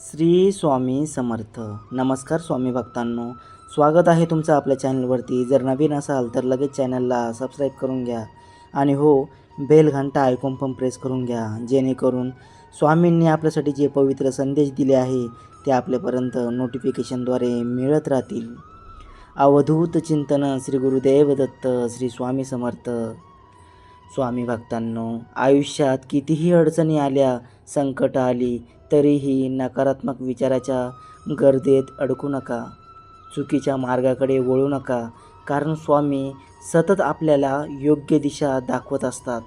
श्री स्वामी समर्थ. नमस्कार स्वामी भक्तांनो. स्वागत आहे तुमचं आपल्या चॅनलवरती. जर नवीन असाल तर लगेच चॅनलला सबस्क्राईब करून घ्या. आणि हो बेल घंटा ऐकून पण प्रेस करून घ्या. जेणेकरून स्वामींनी आपल्यासाठी जे पवित्र संदेश दिले आहे ते आपल्यापर्यंत नोटिफिकेशनद्वारे मिळत राहतील. अवधूत चिंतन श्री गुरुदेव दत्त श्री स्वामी समर्थ. स्वामी भक्तांनो आयुष्यात कितीही अडचणी आल्या संकट आली तरीही नकारात्मक विचाराच्या गर्दीत अडकू नका. चुकीच्या मार्गाकडे वळू नका कारण स्वामी सतत आपल्याला योग्य दिशा दाखवत असतात.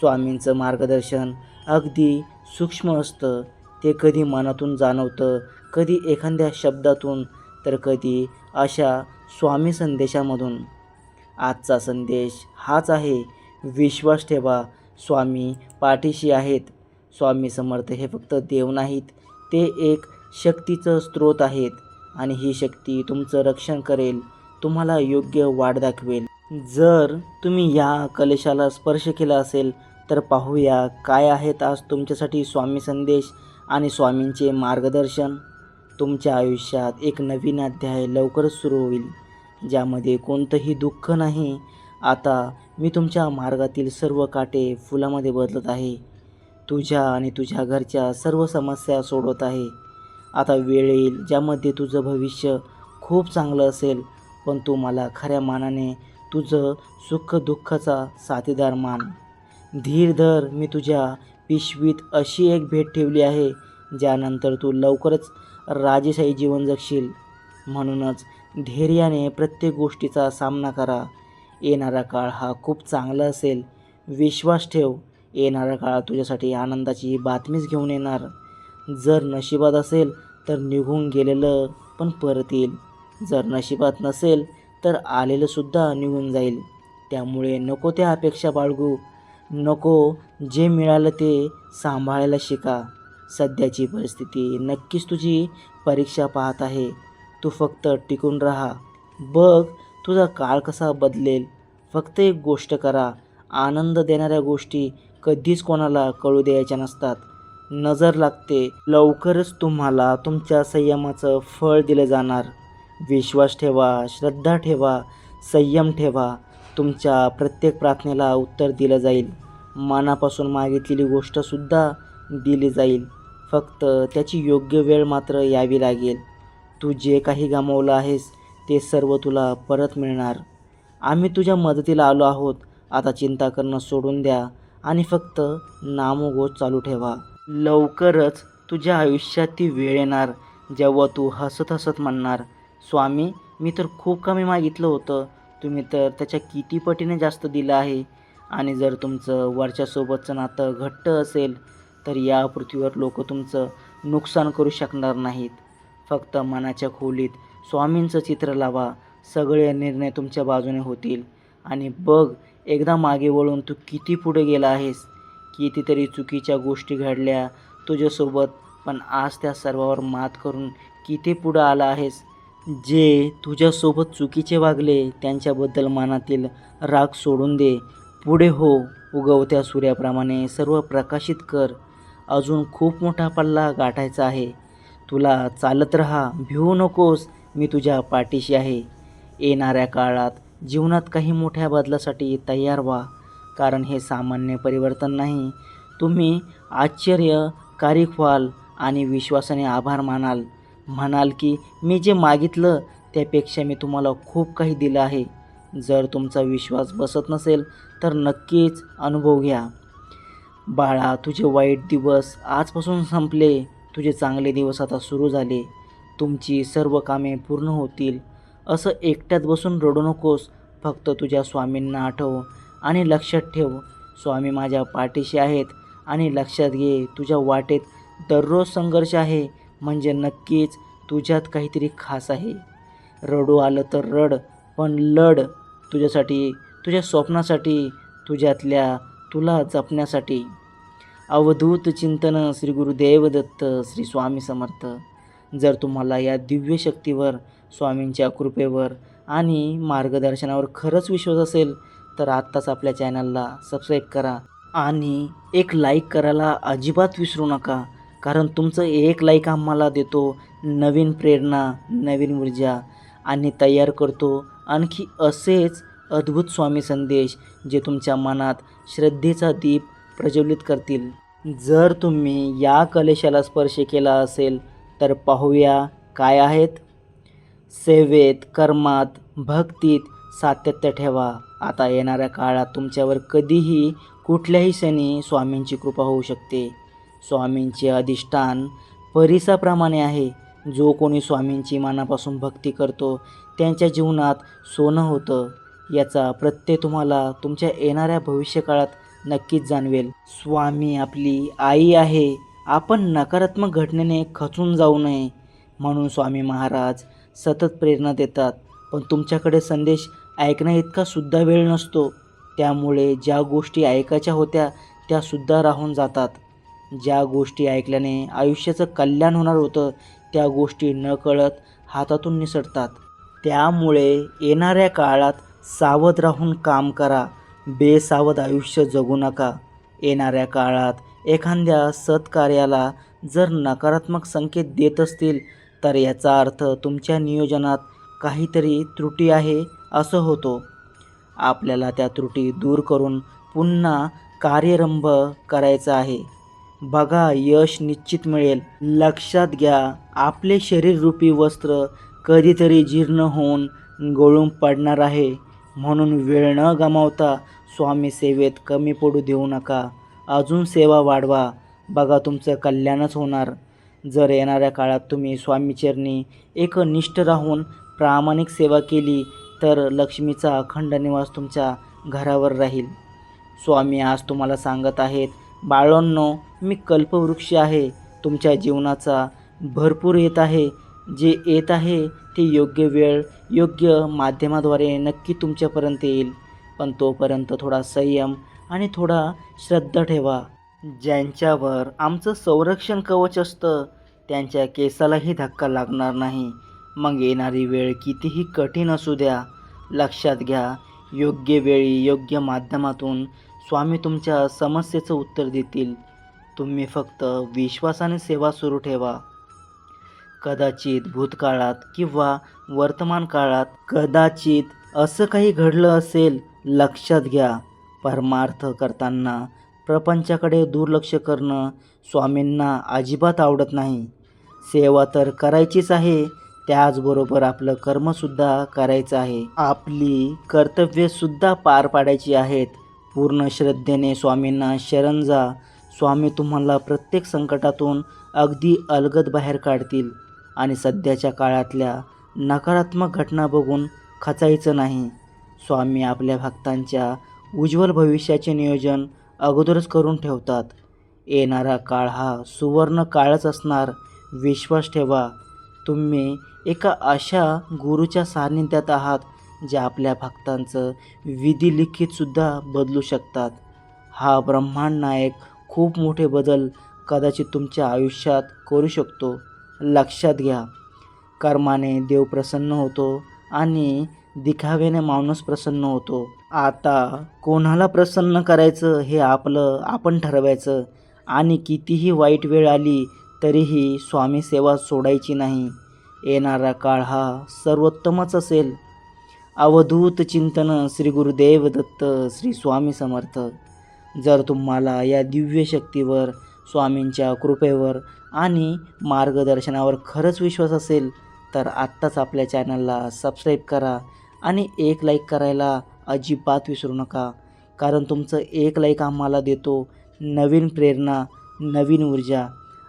स्वामींचं मार्गदर्शन अगदी सूक्ष्म असतं. ते कधी मनातून जाणवतं कधी एखाद्या शब्दातून तर कधी अशा स्वामी संदेशामधून. आजचा संदेश हाच आहे विश्वास ठेवा. स्वामी पाठीशी आहेत. स्वामी समर्थ हे फक्त देव नाहीत ते एक शक्तीचं स्रोत आहेत आणि ही शक्ती तुमचं रक्षण करेल तुम्हाला योग्य वाट दाखवेल. जर तुम्ही या कलेशाला स्पर्श केला असेल तर पाहूया काय आहेत आज तुमच्यासाठी स्वामी संदेश आणि स्वामींचे मार्गदर्शन. तुमच्या आयुष्यात एक नवीन अध्याय लवकरच सुरू होईल ज्यामध्ये कोणतंही दुःख नाही आता मी तुमच्या मार्गातील सर्व काटे फुलामध्ये बदलत आहे. तुझ्या आणि तुझ्या घरच्या सर्व समस्या सोडवत आहे. आता वेळ येईल ज्यामध्ये तुझं भविष्य खूप चांगलं असेल पण तू मला खऱ्या मानाने तुझं सुख दुःखाचा साथीदार मान. धीर धर मी तुझ्या पिशवीत अशी एक भेट ठेवली आहे ज्यानंतर तू लवकरच राजेशाही जीवन जगशील. म्हणूनच धैर्याने प्रत्येक गोष्टीचा सामना करा. येणारा काळ हा खूप चांगला असेल. विश्वास ठेव येणारा काळ तुझ्यासाठी आनंदाची बातमीच घेऊन येणार. जर नशिबात असेल तर निघून गेलेलं पण परत येईल. जर नशिबात नसेल तर आलेलंसुद्धा निघून जाईल. त्यामुळे नको त्या अपेक्षा बाळगू. नको जे मिळालं ते सांभाळायला शिका. सध्याची परिस्थिती नक्कीच तुझी परीक्षा पाहत आहे. तू फक्त टिकून राहा. बघ तुझा काळ कसा बदलेल? फक्त एक गोष्ट करा. आनंद देणाऱ्या गोष्टी कधीच कोणाला कळू द्यायच्या नसतात. नजर लागते. लवकरच तुम्हाला तुमच्या संयमाचं फळ दिलं जाणार. विश्वास ठेवा श्रद्धा ठेवा संयम ठेवा. तुमच्या प्रत्येक प्रार्थनेला उत्तर दिलं जाईल. मनापासून मागितलेली गोष्टसुद्धा दिली जाईल. फक्त त्याची योग्य वेळ मात्र यावी लागेल. तू जे काही गमावलं आहेस ते सर्व तुला परत मिळणार. आम्ही तुझ्या मदतीला आलो आहोत. आता चिंता करणं सोडून द्या आणि फक्त नामोगोज चालू ठेवा. लवकरच तुझ्या आयुष्यात ती वेळ येणार. जेव्हा तू हसत हसत म्हणणार स्वामी मी तर खूप कमी मागितलं होतं. तुम्ही तर त्याच्या किती पटीने जास्त दिलं आहे. आणि जर तुमचं वरच्यासोबतचं नातं घट्ट असेल तर या पृथ्वीवर लोक तुमचं नुकसान करू शकणार नाहीत. फक्त मनाच्या खोलीत स्वामींचं चित्र लावा. सगळे निर्णय तुमच्या बाजूने होतील. आणि बघ एकदा मागे वळून तू किती पुढे गेला आहेस. कितीतरी चुकीच्या गोष्टी घडल्या तुझ्यासोबत पण आज त्या सर्वावर मात करून किती पुढं आला आहेस? जे तुझ्यासोबत चुकीचे वागले त्यांच्याबद्दल मनातील राग सोडून दे. पुढे हो उगवत्या सूर्याप्रमाणे सर्व प्रकाशित कर. अजून खूप मोठा पल्ला गाठायचा आहे. तुला चालत राहा भिवू नकोस. मी तुझ्या पाठीशी आहे. येणाऱ्या काळात जीवनात काही मोठ्या बदलासाठी तयार व्हा. कारण हे सामान्य परिवर्तन नाही. तुम्ही आश्चर्य कारिक व्हाल आणि विश्वासाने आभार मानाल. म्हणाल की मी जे मागितलं त्यापेक्षा मी तुम्हाला खूप काही दिलं आहे. जर तुमचा विश्वास बसत नसेल तर नक्कीच अनुभव घ्या. बाळा तुझे वाईट दिवस आजपासून संपले. तुझे चांगले दिवस आता सुरू झाले. तुमची सर्व कामे पूर्ण होतील. असं एकट्यात बसून रडू नकोस. फक्त तुझ्या स्वामींना आठव आणि लक्षात ठेव. स्वामी माझ्या पाठीशी आहेत आणि लक्षात घे तुझ्या वाटेत दररोज संघर्ष आहे. म्हणजे नक्कीच तुझ्यात काहीतरी खास आहे. रडू आलं तर रड पण लढ तुझ्यासाठी तुझ्या स्वप्नासाठी तुझ्यातल्या तुला जपण्यासाठी. अवधूत चिंतन श्री गुरुदेव दत्त श्री स्वामी समर्थ. जर तुम्हाला या दिव्य शक्तीवर स्वामींच्या कृपेवर आणि मार्गदर्शनावर खरंच विश्वास असेल तर आत्ताच आपल्या चॅनलला सबस्क्राईब करा आणि एक लाईक करायला अजिबात विसरू नका कारण तुमचं एक लाईक आम्हाला देतो नवीन प्रेरणा नवीन ऊर्जा आणि तयार करतो आणखी असेच अद्भुत स्वामी संदेश जे तुमच्या मनात श्रद्धेचा दीप प्रज्वलित करतील. जर तुम्ही या कलेशाला स्पर्श केला असेल तर पाहूया काय आहेत. सेवेत कर्मात भक्तीत सातत्य ठेवा. आता येणाऱ्या काळात तुमच्यावर कधीही कुठल्याही क्षणी स्वामींची कृपा होऊ शकते. स्वामींचे अधिष्ठान परिसाप्रमाणे आहे. जो कोणी स्वामींची मनापासून भक्ती करतो त्यांच्या जीवनात सोनं होतं. याचा प्रत्यय तुम्हाला तुमच्या येणाऱ्या भविष्यकाळात नक्कीच जाणवेल. स्वामी आपली आई आहे. आपण नकारात्मक घटनेने खचून जाऊ नये म्हणून स्वामी महाराज सतत प्रेरणा देतात. पण तुमच्याकडे संदेश ऐकण्या इतका सुद्धा वेळ नसतो. त्यामुळे ज्या गोष्टी ऐकायच्या होत्या त्यासुद्धा राहून जातात. ज्या गोष्टी ऐकल्याने आयुष्याचं कल्याण होणार होतं त्या गोष्टी न कळत हातातून निसटतात. त्यामुळे येणाऱ्या काळात सावध राहून काम करा. बेसावध आयुष्य जगू नका. येणाऱ्या काळात एखाद्या सत्कार्याला जर नकारात्मक संकेत देत असतील तर याचा अर्थ तुमच्या नियोजनात काहीतरी त्रुटी आहे असं होतो. आपल्याला त्या त्रुटी दूर करून पुन्हा कार्यरंभ करायचा आहे. बघा यश निश्चित मिळेल. लक्षात घ्या आपले शरीररूपी वस्त्र कधीतरी जीर्ण होऊन गळून पडणार आहे. म्हणून वेळ न गमावता स्वामी सेवेत कमी पडू देऊ नका. अजून सेवा वाढवा. बघा तुमचं कल्याणच होणार. जर येणाऱ्या काळात तुम्ही स्वामीचरणी एक निष्ठ राहून प्रामाणिक सेवा केली तर लक्ष्मीचा अखंड निवास तुमच्या घरावर राहील. स्वामी आज तुम्हाला सांगत आहेत बाळांनो मी कल्पवृक्ष आहे. तुमच्या जीवनाचा भरपूर येत आहे. जे येत आहे ते योग्य वेळ योग्य माध्यमाद्वारे नक्की तुमच्यापर्यंत येईल. पण तोपर्यंत थोडा संयम आणि थोडा श्रद्धा ठेवा. ज्यांच्यावर आमचं संरक्षण कवच असतं त्यांच्या केसालाही धक्का लागणार नाही. मग येणारी वेळ कितीही कठीण असू द्या. लक्षात घ्या योग्य वेळी योग्य माध्यमातून स्वामी तुमच्या समस्येचं उत्तर देतील. तुम्ही फक्त विश्वासाने सेवा सुरू ठेवा. कदाचित भूतकाळात किंवा वर्तमान काळात कदाचित असं काही घडलं असेल लक्षात घ्या. परमार्थ करताना प्रपंचाकडे दुर्लक्ष करणं स्वामींना अजिबात आवडत नाही. सेवा तर करायचीच आहे त्याचबरोबर आपलं कर्मसुद्धा करायचं आहे. आपली कर्तव्यसुद्धा पार पाडायची आहेत. पूर्ण श्रद्धेने स्वामींना शरण जा. स्वामी तुम्हाला प्रत्येक संकटातून अगदी अलगद बाहेर काढतील. आणि सध्याच्या काळातल्या नकारात्मक घटना बघून खचायचं नाही. स्वामी आपल्या भक्तांच्या उज्ज्वल भविष्याचे नियोजन अगोदरच करून ठेवतात. येणारा काळ हा सुवर्ण काळच असणार. विश्वास ठेवा तुम्ही एका अशा गुरुच्या सान्निध्यात आहात जे आपल्या भक्तांचं विधी लिखितसुद्धा बदलू शकतात. हा ब्रह्मांड नायक खूप मोठे बदल कदाचित तुमच्या आयुष्यात करू शकतो. लक्षात घ्या कर्माने देव प्रसन्न होतो आणि दिखाव्याने माणूस प्रसन्न होतो. आता कोणाला प्रसन्न करायचं हे आपलं आपण ठरवायचं. आणि कितीही वाईट वेळ आली तरीही स्वामी सेवा सोडायची नाही. येणारा काळ हा सर्वोत्तमच असेल. अवधूत चिंतन श्री गुरुदेव दत्त श्री स्वामी समर्थ. जर तुम्हाला या दिव्य शक्तीवर स्वामींच्या कृपेवर आणि मार्गदर्शनावर खरंच विश्वास असेल तर आत्ताच आपल्या चॅनलला सबस्क्राईब करा. आणि एक लाईक करायला अजिबात विसरू नका. कारण तुमचं एक लाईक आम्हाला देतो नवीन प्रेरणा नवीन ऊर्जा.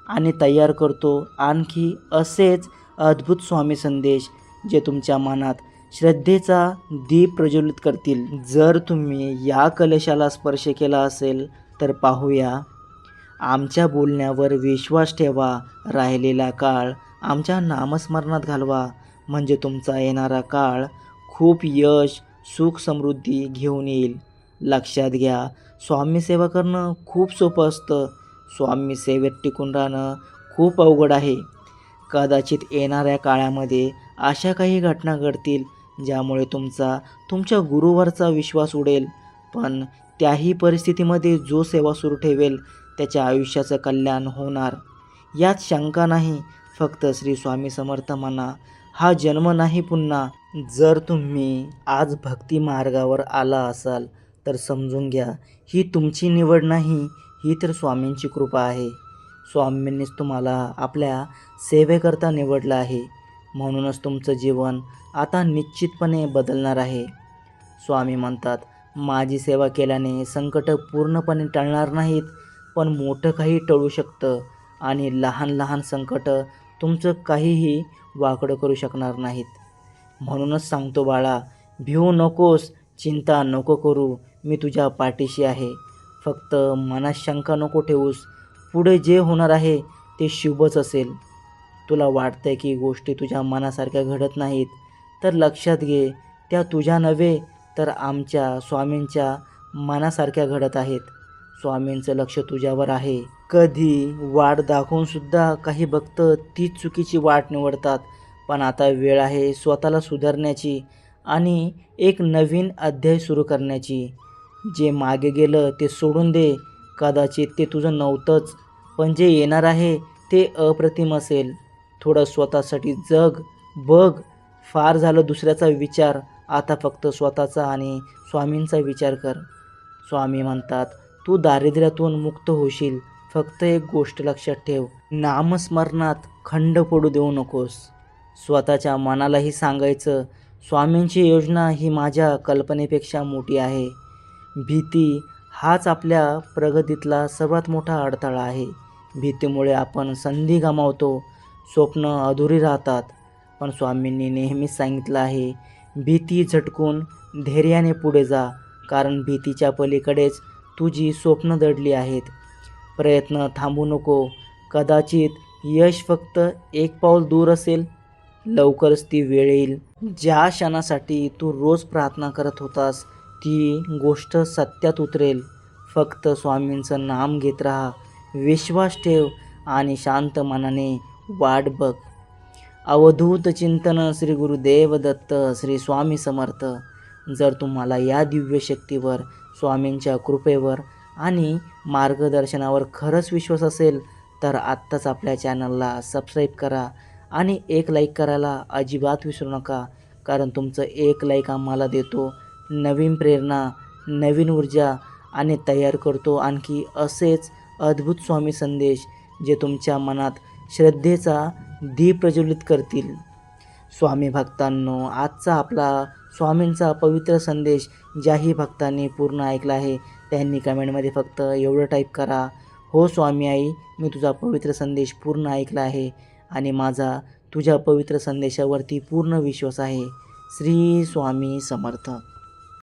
आणि तयार करतो आणखी असेच अद्भुत स्वामी संदेश जे तुमच्या मनात श्रद्धेचा दीप प्रज्वलित करतील. जर तुम्ही या कलशाला स्पर्श केला असेल तर पाहूया. आमच्या बोलण्यावर विश्वास ठेवा. राहिलेला काळ आमच्या नामस्मरणात घालवा. म्हणजे तुमचा येणारा काळ खूप यश सुख समृद्धी घेऊन येईल. लक्षात घ्या स्वामीसेवा करणं खूप सोपं असतं. स्वामी सेवेत टिकून राहणं खूप अवघड आहे. कदाचित येणाऱ्या काळामध्ये अशा काही घटना घडतील ज्यामुळे तुमचा तुमच्या गुरुवरचा विश्वास उडेल. पण त्याही परिस्थितीमध्ये जो सेवा सुरू ठेवेल त्याच्या आयुष्याचं कल्याण होणार. यात शंका नाही फक्त श्री स्वामी समर्थ म्हणा. हा जन्म नाही पुन्हा जर तुम्ही आज भक्ती मार्गावर आला असाल तर समजून घ्या ही तुमची निवड नाही ही तर स्वामींची कृपा आहे. स्वामींनीच तुम्हाला आपल्या सेवेकरता निवडलं आहे. म्हणूनच तुमचं जीवन आता निश्चितपणे बदलणार आहे. स्वामी म्हणतात माझी सेवा केल्याने संकट पूर्णपणे टळणार नाहीत पण मोठं काही टळू शकतं आणि लहान लहान संकट तुमचं काहीही वाकडं करू शकणार नाहीत. म्हणूनच सांगतो बाळा भिवू नकोस चिंता नको करू मी तुझ्या पाठीशी आहे. फक्त मनात शंका नको ठेवूस. पुढे जे होणार आहे ते शुभच असेल. तुला वाटतंय की गोष्टी तुझ्या मनासारख्या घडत नाहीत तर लक्षात घे त्या तुझ्या नव्हे तर आमच्या स्वामींच्या मनासारख्या घडत आहेत. स्वामींचं लक्ष तुझ्यावर आहे. कधी वाट दाखवूनसुद्धा काही भक्त तीच चुकीची वाट निवडतात. पण आता वेळ आहे स्वतःला सुधारण्याची आणि एक नवीन अध्याय सुरू करण्याची. जे मागे गेलं ते सोडून दे. कदाचित ते तुझं नव्हतंच पण जे येणार आहे ते अप्रतिम असेल. थोडं स्वतःसाठी जग बघ. फार झालं दुसऱ्याचा विचार आता फक्त स्वतःचा आणि स्वामींचा विचार कर. स्वामी म्हणतात तू दारिद्र्यातून मुक्त होशील. फक्त एक गोष्ट लक्षात ठेव. नामस्मरणात खंड पडू देऊ नकोस. स्वतःच्या मनालाही सांगायचं स्वामींची योजना ही माझ्या कल्पनेपेक्षा मोठी आहे. भीती हाच आपल्या प्रगतीतला सर्वात मोठा अडथळा आहे. भीतीमुळे आपण संधी गमावतो स्वप्न अधुरी राहतात. पण स्वामींनी नेहमीच सांगितलं आहे भीती झटकून धैर्याने पुढे जा कारण भीतीच्या पलीकडेच तुझी स्वप्न दडली आहेत. प्रयत्न थांबू नको. कदाचित यश फक्त एक पाऊल दूर असेल लवकरच ती वेळ येईल. ज्या क्षणासाठी तू रोज प्रार्थना करत होतास ती गोष्ट सत्यात उतरेल. फक्त स्वामींचं नाम घेत राहा. विश्वास ठेव आणि शांत मनाने वाट बघ. अवधूत चिंतन श्री गुरुदेव दत्त श्री स्वामी समर्थ. जर तुम्हाला या दिव्य शक्तीवर स्वामींच्या कृपेवर आणि मार्गदर्शनावर खरंच विश्वास असेल तर आत्ताच आपल्या चॅनलला सबस्क्राईब करा. आणि एक लाईक करायला अजिबात विसरू नका. कारण तुमचं एक लाईक आम्हाला देतो. नवीन प्रेरणा नवीन ऊर्जा आणि तयार करतो. आणखी असेच अद्भुत स्वामी संदेश जे तुमच्या मनात श्रद्धेचा दीप प्रज्वलित करतील. स्वामी भक्तांनो आजचा आपला स्वामींचा पवित्र संदेश ज्याही भक्तांनी पूर्ण ऐकला आहे त्यांनी कमेंटमध्ये फक्त एवढं टाईप करा हो स्वामी आई मी तुझा पवित्र संदेश पूर्ण ऐकला आहे. आणि माझा तुझ्या पवित्र संदेशावरती पूर्ण विश्वास आहे. श्री स्वामी समर्थ.